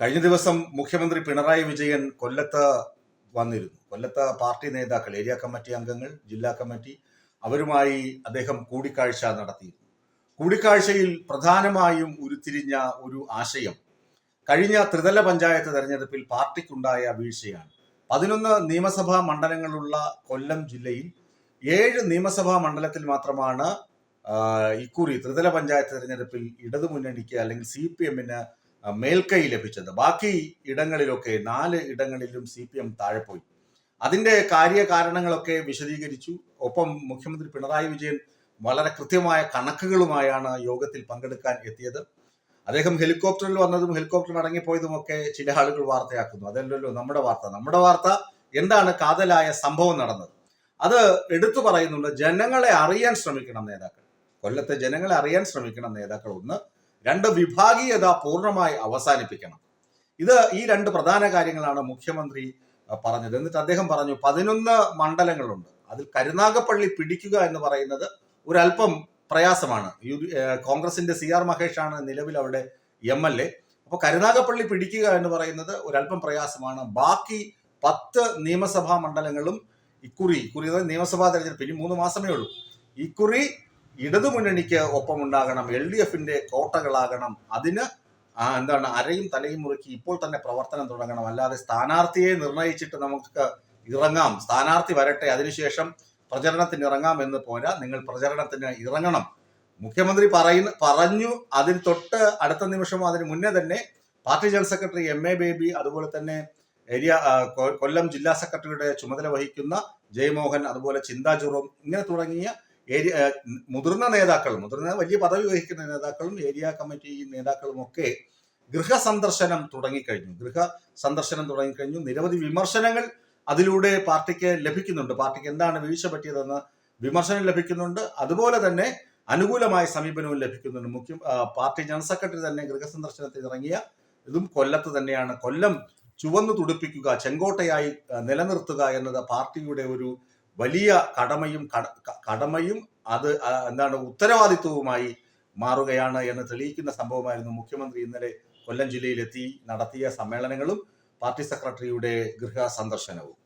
കഴിഞ്ഞ ദിവസം മുഖ്യമന്ത്രി പിണറായി വിജയൻ കൊല്ലത്ത് വന്നിരുന്നു. കൊല്ലത്ത് പാർട്ടി നേതാക്കൾ ഏരിയ കമ്മിറ്റി അംഗങ്ങൾ ജില്ലാ കമ്മിറ്റി അവരുമായി അദ്ദേഹം കൂടിക്കാഴ്ച നടത്തിയിരുന്നു. കൂടിക്കാഴ്ചയിൽ പ്രധാനമായും ഉരുത്തിരിഞ്ഞ ഒരു ആശയം കഴിഞ്ഞ ത്രിതല പഞ്ചായത്ത് തെരഞ്ഞെടുപ്പിൽ പാർട്ടിക്കുണ്ടായ വീഴ്ചയാണ്. പതിനൊന്ന് നിയമസഭാ മണ്ഡലങ്ങളുള്ള കൊല്ലം ജില്ലയിൽ ഏഴ് നിയമസഭാ മണ്ഡലത്തിൽ മാത്രമാണ് ഇക്കുറി ത്രിതല പഞ്ചായത്ത് തെരഞ്ഞെടുപ്പിൽ ഇടതുമുന്നണിക്ക് അല്ലെങ്കിൽ സി പി എമ്മിന് മേൽക്കൈ ലഭിച്ചത്. ബാക്കി ഇടങ്ങളിലൊക്കെ നാല് ഇടങ്ങളിലും സി പി എം താഴെ പോയി. അതിന്റെ കാര്യകാരണങ്ങളൊക്കെ വിശദീകരിച്ചു. ഒപ്പം മുഖ്യമന്ത്രി പിണറായി വിജയൻ വളരെ കൃത്യമായ കണക്കുകളുമായാണ് യോഗത്തിൽ പങ്കെടുക്കാൻ എത്തിയത്. അദ്ദേഹം ഹെലികോപ്റ്ററിൽ വന്നതും ഹെലികോപ്റ്റർ അടങ്ങിപ്പോയതും ഒക്കെ ചില ആളുകൾ വാർത്തയാക്കുന്നു. അതല്ലല്ലോ നമ്മുടെ വാർത്ത. നമ്മുടെ വാർത്ത എന്താണ് കാതലായ സംഭവം നടന്നത്? അത് എടുത്തു പറയുന്നുണ്ട് ജനങ്ങളെ അറിയാൻ ശ്രമിക്കണം നേതാക്കൾ. കൊല്ലത്തെ ജനങ്ങളെ അറിയാൻ ശ്രമിക്കണം നേതാക്കൾ ഒന്ന്. രണ്ട് വിഭാഗീയത പൂർണമായി അവസാനിപ്പിക്കണം. ഇത് ഈ രണ്ട് പ്രധാന കാര്യങ്ങളാണ് മുഖ്യമന്ത്രി പറഞ്ഞത്. എന്നിട്ട് അദ്ദേഹം പറഞ്ഞു പതിനൊന്ന് മണ്ഡലങ്ങളുണ്ട്. അതിൽ കരുനാഗപ്പള്ളി പിടിക്കുക എന്ന് പറയുന്നത് ഒരല്പം പ്രയാസമാണ്. യു കോൺഗ്രസിന്റെ സി ആർ മഹേഷാണ് നിലവിൽ അവിടെ എം എൽ എ. അപ്പോൾ കരുനാഗപ്പള്ളി പിടിക്കുക എന്ന് പറയുന്നത് ഒരല്പം പ്രയാസമാണ്. ബാക്കി പത്ത് നിയമസഭാ മണ്ഡലങ്ങളും ഇക്കുറി ഇക്കുറി നിയമസഭാ തെരഞ്ഞെടുപ്പ് ഇനി മൂന്ന് മാസമേ ഉള്ളൂ. ഇക്കുറി ഇടതുമുന്നണിക്ക് ഒപ്പമുണ്ടാകണം എൽ ഡി എഫിന്റെ കോട്ടകളാകണം. അതിന് എന്താണ് അരയും തലയും മുറുക്കി ഇപ്പോൾ തന്നെ പ്രവർത്തനം തുടങ്ങണം. അല്ലാതെ സ്ഥാനാർത്ഥിയെ നിർണയിച്ചിട്ട് നമുക്ക് ഇറങ്ങാം. സ്ഥാനാർത്ഥി വരട്ടെ അതിനുശേഷം പ്രചരണത്തിന് ഇറങ്ങാം എന്ന് പോരാ. നിങ്ങൾ പ്രചരണത്തിന് ഇറങ്ങണം. മുഖ്യമന്ത്രി പറയുന്ന പറഞ്ഞു അതിന് തൊട്ട് അടുത്ത നിമിഷം അതിന് മുന്നേ തന്നെ party general secretary M A Baby അതുപോലെ തന്നെ ഏരിയ കൊല്ലം ജില്ലാ സെക്രട്ടറിയുടെ ചുമതല വഹിക്കുന്ന ജയമോഹൻ അതുപോലെ ചിന്താ ജുറോം ഇങ്ങനെ തുടങ്ങിയ ഏരിയ മുതിർന്ന നേതാക്കളും മുതിർന്ന വലിയ പദവി വഹിക്കുന്ന നേതാക്കളും ഏരിയ കമ്മിറ്റി നേതാക്കളും ഒക്കെ ഗൃഹ സന്ദർശനം തുടങ്ങിക്കഴിഞ്ഞു. ഗൃഹ സന്ദർശനം തുടങ്ങിക്കഴിഞ്ഞു. നിരവധി വിമർശനങ്ങൾ അതിലൂടെ പാർട്ടിക്ക് ലഭിക്കുന്നുണ്ട്. പാർട്ടിക്ക് എന്താണ് വീഴ്ച പറ്റിയതെന്ന് വിമർശനം ലഭിക്കുന്നുണ്ട്. അതുപോലെ തന്നെ അനുകൂലമായ സമീപനവും ലഭിക്കുന്നുണ്ട്. മുഖ്യ പാർട്ടി ജനറൽ സെക്രട്ടറി തന്നെ ഗൃഹ സന്ദർശനത്തിൽ ഇറങ്ങിയ ഇതും കൊല്ലത്ത് തന്നെയാണ്. കൊല്ലം ചുവന്നു തുടിപ്പിക്കുക ചെങ്കോട്ടയായി നിലനിർത്തുക എന്നത് പാർട്ടിയുടെ ഒരു വലിയ കടമയും കടമയും അത് എന്താണ് ഉത്തരവാദിത്വവുമായി മാറുകയാണ് എന്ന് തെളിയിക്കുന്ന സംഭവമായിരുന്നു മുഖ്യമന്ത്രി ഇന്നലെ കൊല്ലം ജില്ലയിലെത്തി നടത്തിയ സമ്മേളനങ്ങളും പാർട്ടി സെക്രട്ടറിയുടെ ഗൃഹ സന്ദർശനവും.